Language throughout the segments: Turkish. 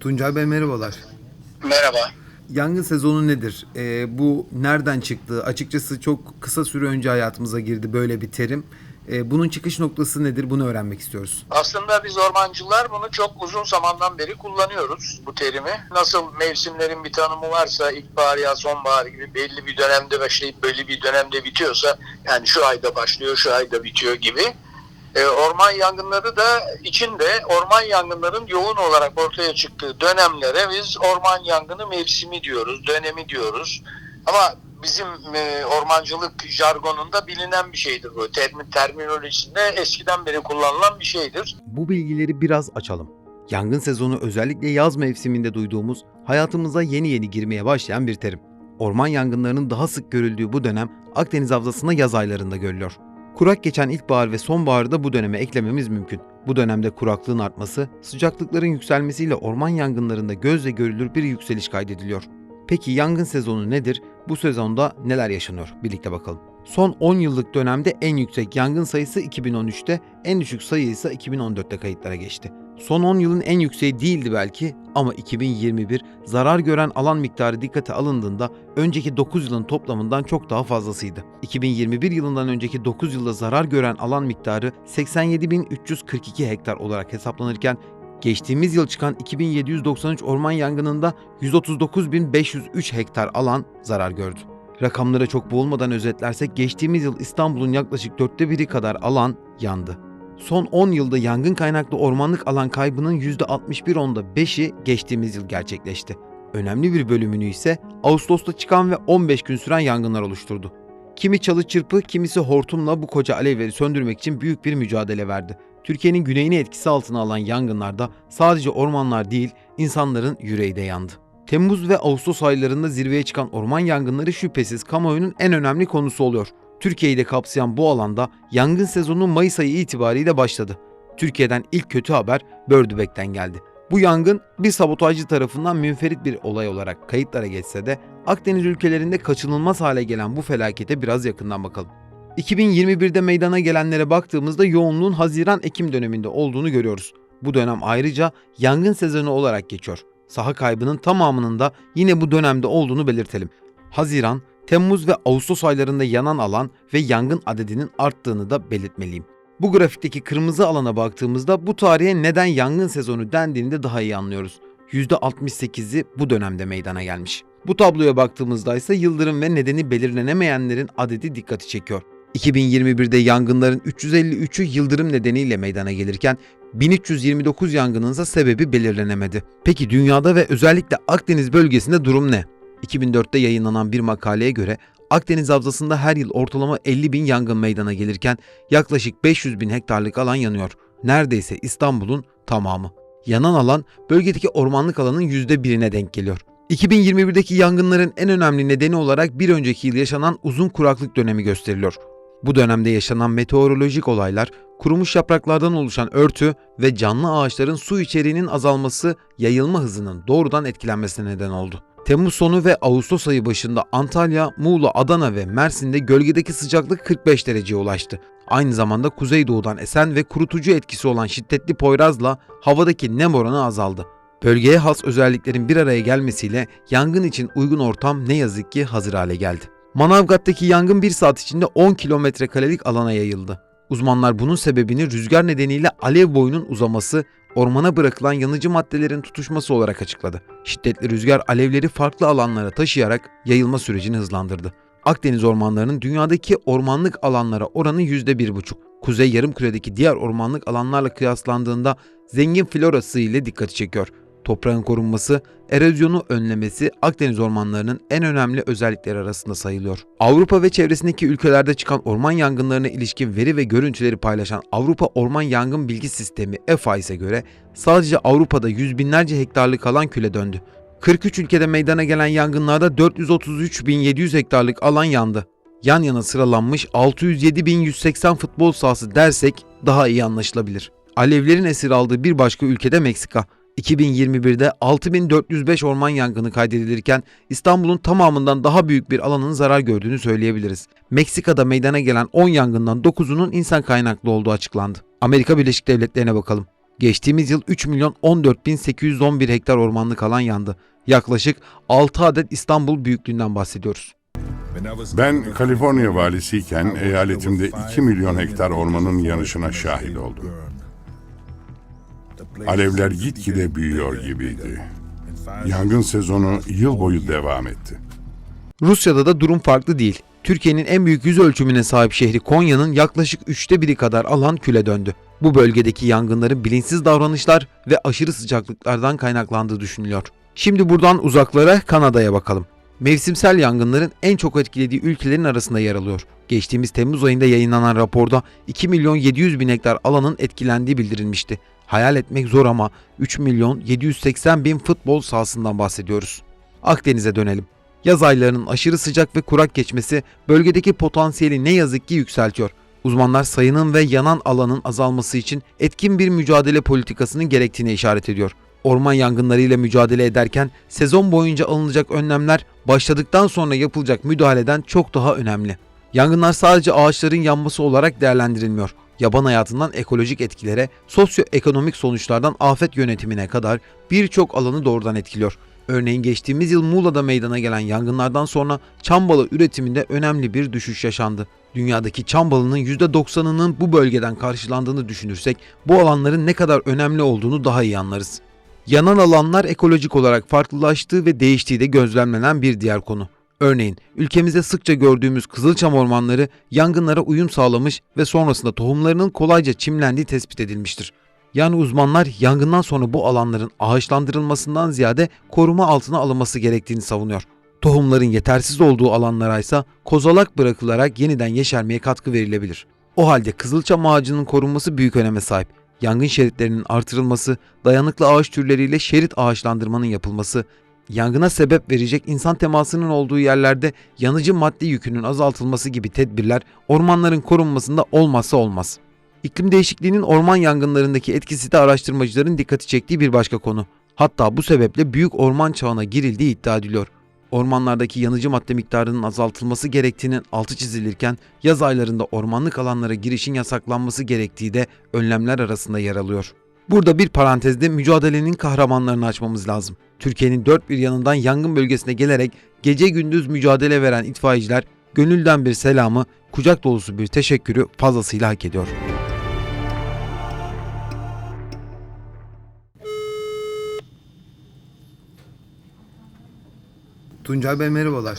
Tuncay Bey merhabalar. Merhaba. Yangın sezonu nedir? Ee, bu nereden çıktı? Açıkçası çok kısa süre önce hayatımıza girdi böyle bir terim. Ee, bunun çıkış noktası nedir? Bunu öğrenmek istiyoruz. Aslında biz ormancılar bunu çok uzun zamandan beri kullanıyoruz bu terimi. Nasıl mevsimlerin bir tanımı varsa ilkbahar ya sonbahar gibi belli bir dönemde başlayıp belli bir dönemde bitiyorsa yani şu ayda başlıyor şu ayda bitiyor gibi. E, orman yangınları da içinde orman yangınların yoğun olarak ortaya çıktığı dönemlere biz orman yangını mevsimi diyoruz, dönemi diyoruz. Ama bizim e, ormancılık jargonunda bilinen bir şeydir bu. Termin, terminolojisinde eskiden beri kullanılan bir şeydir. Bu bilgileri biraz açalım. Yangın sezonu özellikle yaz mevsiminde duyduğumuz, hayatımıza yeni yeni girmeye başlayan bir terim. Orman yangınlarının daha sık görüldüğü bu dönem Akdeniz Havzası'nda yaz aylarında görülüyor. Kurak geçen ilkbahar ve sonbaharı da bu döneme eklememiz mümkün. Bu dönemde kuraklığın artması, sıcaklıkların yükselmesiyle orman yangınlarında gözle görülür bir yükseliş kaydediliyor. Peki yangın sezonu nedir? Bu sezonda neler yaşanıyor? Birlikte bakalım. Son 10 yıllık dönemde en yüksek yangın sayısı 2013'te, en düşük sayı ise 2014'te kayıtlara geçti. Son 10 yılın en yükseği değildi belki ama 2021 zarar gören alan miktarı dikkate alındığında önceki 9 yılın toplamından çok daha fazlasıydı. 2021 yılından önceki 9 yılda zarar gören alan miktarı 87.342 hektar olarak hesaplanırken geçtiğimiz yıl çıkan 2793 orman yangınında 139.503 hektar alan zarar gördü. Rakamlara çok boğulmadan özetlersek geçtiğimiz yıl İstanbul'un yaklaşık dörtte biri kadar alan yandı. Son 10 yılda yangın kaynaklı ormanlık alan kaybının %61.5'i 5'i geçtiğimiz yıl gerçekleşti. Önemli bir bölümünü ise Ağustos'ta çıkan ve 15 gün süren yangınlar oluşturdu. Kimi çalı çırpı, kimisi hortumla bu koca alevleri söndürmek için büyük bir mücadele verdi. Türkiye'nin güneyini etkisi altına alan yangınlarda sadece ormanlar değil, insanların yüreği de yandı. Temmuz ve Ağustos aylarında zirveye çıkan orman yangınları şüphesiz kamuoyunun en önemli konusu oluyor. Türkiye'yi de kapsayan bu alanda yangın sezonu Mayıs ayı itibariyle başladı. Türkiye'den ilk kötü haber Bördübek'ten geldi. Bu yangın bir sabotajcı tarafından münferit bir olay olarak kayıtlara geçse de Akdeniz ülkelerinde kaçınılmaz hale gelen bu felakete biraz yakından bakalım. 2021'de meydana gelenlere baktığımızda yoğunluğun Haziran-Ekim döneminde olduğunu görüyoruz. Bu dönem ayrıca yangın sezonu olarak geçiyor. Saha kaybının tamamının da yine bu dönemde olduğunu belirtelim. Haziran, Temmuz ve Ağustos aylarında yanan alan ve yangın adedinin arttığını da belirtmeliyim. Bu grafikteki kırmızı alana baktığımızda bu tarihe neden yangın sezonu dendiğini de daha iyi anlıyoruz. %68'i bu dönemde meydana gelmiş. Bu tabloya baktığımızda ise yıldırım ve nedeni belirlenemeyenlerin adedi dikkati çekiyor. 2021'de yangınların 353'ü yıldırım nedeniyle meydana gelirken 1329 yangının ise sebebi belirlenemedi. Peki dünyada ve özellikle Akdeniz bölgesinde durum ne? 2004'te yayınlanan bir makaleye göre Akdeniz Havzası'nda her yıl ortalama 50 bin yangın meydana gelirken yaklaşık 500 bin hektarlık alan yanıyor. Neredeyse İstanbul'un tamamı. Yanan alan bölgedeki ormanlık alanın %1'ine denk geliyor. 2021'deki yangınların en önemli nedeni olarak bir önceki yıl yaşanan uzun kuraklık dönemi gösteriliyor. Bu dönemde yaşanan meteorolojik olaylar, kurumuş yapraklardan oluşan örtü ve canlı ağaçların su içeriğinin azalması yayılma hızının doğrudan etkilenmesine neden oldu. Temmuz sonu ve Ağustos ayı başında Antalya, Muğla, Adana ve Mersin'de gölgedeki sıcaklık 45 dereceye ulaştı. Aynı zamanda kuzeydoğudan esen ve kurutucu etkisi olan şiddetli Poyraz'la havadaki nem oranı azaldı. Bölgeye has özelliklerin bir araya gelmesiyle yangın için uygun ortam ne yazık ki hazır hale geldi. Manavgat'taki yangın bir saat içinde 10 kilometre karelik alana yayıldı. Uzmanlar bunun sebebini rüzgar nedeniyle alev boyunun uzaması, ormana bırakılan yanıcı maddelerin tutuşması olarak açıkladı. Şiddetli rüzgar alevleri farklı alanlara taşıyarak yayılma sürecini hızlandırdı. Akdeniz ormanlarının dünyadaki ormanlık alanlara oranı %1,5. Kuzey yarımküredeki diğer ormanlık alanlarla kıyaslandığında zengin florası ile dikkati çekiyor. Toprağın korunması, erozyonu önlemesi Akdeniz ormanlarının en önemli özellikleri arasında sayılıyor. Avrupa ve çevresindeki ülkelerde çıkan orman yangınlarına ilişkin veri ve görüntüleri paylaşan Avrupa Orman Yangın Bilgi Sistemi EFAİS'e göre sadece Avrupa'da yüz binlerce hektarlık alan küle döndü. 43 ülkede meydana gelen yangınlarda 433.700 hektarlık alan yandı. Yan yana sıralanmış 607.180 futbol sahası dersek daha iyi anlaşılabilir. Alevlerin esir aldığı bir başka ülkede Meksika. 2021'de 6405 orman yangını kaydedilirken İstanbul'un tamamından daha büyük bir alanın zarar gördüğünü söyleyebiliriz. Meksika'da meydana gelen 10 yangından 9'unun insan kaynaklı olduğu açıklandı. Amerika Birleşik Devletleri'ne bakalım. Geçtiğimiz yıl 3 milyon 14 bin 811 hektar ormanlık alan yandı. Yaklaşık 6 adet İstanbul büyüklüğünden bahsediyoruz. Ben Kaliforniya valisiyken eyaletimde 2 milyon hektar ormanın yanışına şahit oldum. Alevler gitgide büyüyor gibiydi. Yangın sezonu yıl boyu devam etti. Rusya'da da durum farklı değil. Türkiye'nin en büyük yüz ölçümüne sahip şehri Konya'nın yaklaşık üçte biri kadar alan küle döndü. Bu bölgedeki yangınların bilinçsiz davranışlar ve aşırı sıcaklıklardan kaynaklandığı düşünülüyor. Şimdi buradan uzaklara Kanada'ya bakalım. Mevsimsel yangınların en çok etkilediği ülkelerin arasında yer alıyor. Geçtiğimiz Temmuz ayında yayınlanan raporda 2 milyon 700 bin hektar alanın etkilendiği bildirilmişti. Hayal etmek zor ama 3 milyon 780 bin futbol sahasından bahsediyoruz. Akdeniz'e dönelim. Yaz aylarının aşırı sıcak ve kurak geçmesi bölgedeki potansiyeli ne yazık ki yükseltiyor. Uzmanlar sayının ve yanan alanın azalması için etkin bir mücadele politikasının gerektiğine işaret ediyor. Orman yangınlarıyla mücadele ederken sezon boyunca alınacak önlemler başladıktan sonra yapılacak müdahaleden çok daha önemli. Yangınlar sadece ağaçların yanması olarak değerlendirilmiyor. Yaban hayatından ekolojik etkilere, sosyoekonomik sonuçlardan afet yönetimine kadar birçok alanı doğrudan etkiliyor. Örneğin geçtiğimiz yıl Muğla'da meydana gelen yangınlardan sonra çam balı üretiminde önemli bir düşüş yaşandı. Dünyadaki çam balının %90'ının bu bölgeden karşılandığını düşünürsek bu alanların ne kadar önemli olduğunu daha iyi anlarız. Yanan alanlar ekolojik olarak farklılaştığı ve değiştiği de gözlemlenen bir diğer konu. Örneğin ülkemizde sıkça gördüğümüz kızılçam ormanları yangınlara uyum sağlamış ve sonrasında tohumlarının kolayca çimlendiği tespit edilmiştir. Yani uzmanlar yangından sonra bu alanların ağaçlandırılmasından ziyade koruma altına alınması gerektiğini savunuyor. Tohumların yetersiz olduğu alanlara ise kozalak bırakılarak yeniden yeşermeye katkı verilebilir. O halde kızılçam ağacının korunması büyük öneme sahip. Yangın şeritlerinin artırılması, dayanıklı ağaç türleriyle şerit ağaçlandırmanın yapılması, yangına sebep verecek insan temasının olduğu yerlerde yanıcı madde yükünün azaltılması gibi tedbirler ormanların korunmasında olmazsa olmaz. İklim değişikliğinin orman yangınlarındaki etkisi de araştırmacıların dikkati çektiği bir başka konu. Hatta bu sebeple büyük orman çağına girildiği iddia ediliyor. Ormanlardaki yanıcı madde miktarının azaltılması gerektiğinin altı çizilirken yaz aylarında ormanlık alanlara girişin yasaklanması gerektiği de önlemler arasında yer alıyor. Burada bir parantezde mücadelenin kahramanlarını açmamız lazım. Türkiye'nin dört bir yanından yangın bölgesine gelerek gece gündüz mücadele veren itfaiyeciler gönülden bir selamı, kucak dolusu bir teşekkürü fazlasıyla hak ediyor. Tuncay Bey merhabalar.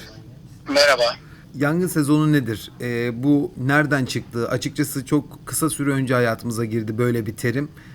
Merhaba. Yangın sezonu nedir? Ee, bu nereden çıktı? Açıkçası çok kısa süre önce hayatımıza girdi böyle bir terim.